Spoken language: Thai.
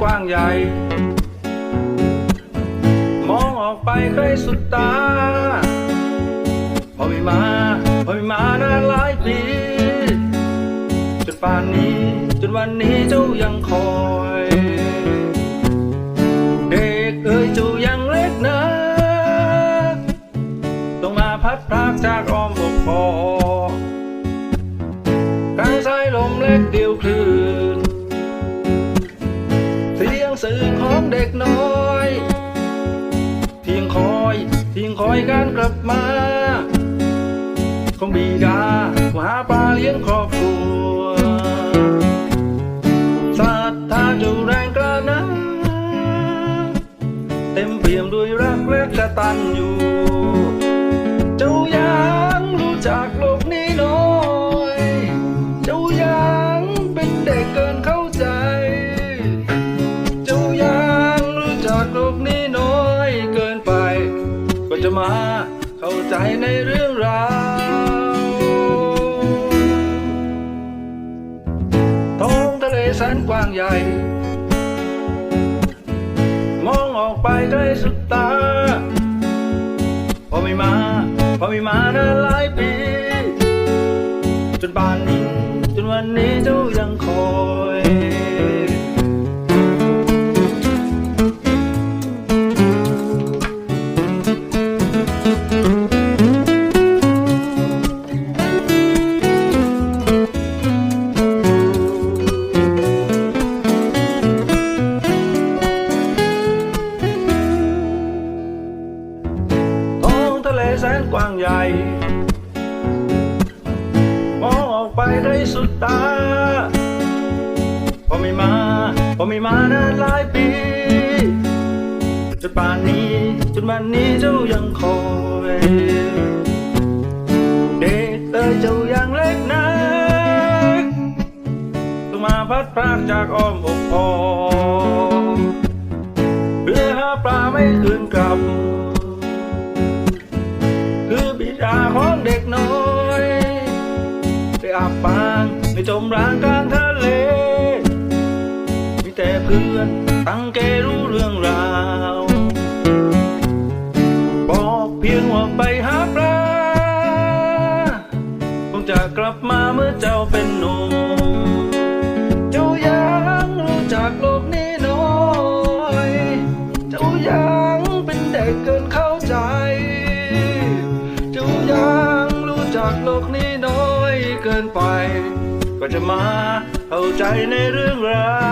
กว้างใหญ่ มองออกไปใกล้สุดตา พอไม่มา พอไม่มานานหลายปี จนป่านนี้ จนวันนี้เจ้ายังคอย เด็กเอ๋ยเจ้ายังเล็กนะต้องมาพัดพรากจากอ้อมอกพอ กลางสายลมเล็กเดียวคลื่ คอยการกลับมา ของบีดาผู้หาปลาเลี้ยงครอบครัวศรัทธาจูแรงกล้านะเต็มเปี่ยมด้วยรักและกตัญญูเจ้ายัง ในเรื่องราวท้องทะเลแสนกว้างใหญ่ มองออกไปไกลสุดตา พอไม่มา พอไม่มานะ เลแสนกว้างใหญ่ มองออกไปได้สุดตา พอไม่มาพอไม่มานานหลายปีจนป่านนี้จนวันนี้เจ้ายังคอยเด็กเอ๋ยเจ้ายังเล็กนักต้องมาพัดพรากจากอ้อมอกพอเพื่อหาปลาไม่คืนกลับ มร้างกลางทะเล มีแต่เพื่อนตั้งเกรู้เรื่องราวบอกเพียงว่าไปหาปลาคงจะกลับมาเมื่อเจ้าเป็นหนุ่มเจ้ายังรู้จักโลกนี้น้อย เจ้ายังเป็นเด็กเกินเข้าใจ เจ้ายังรู้จักโลกนี้น้อยเกินไป ก็จะมาเข้าใจในเรื่องราว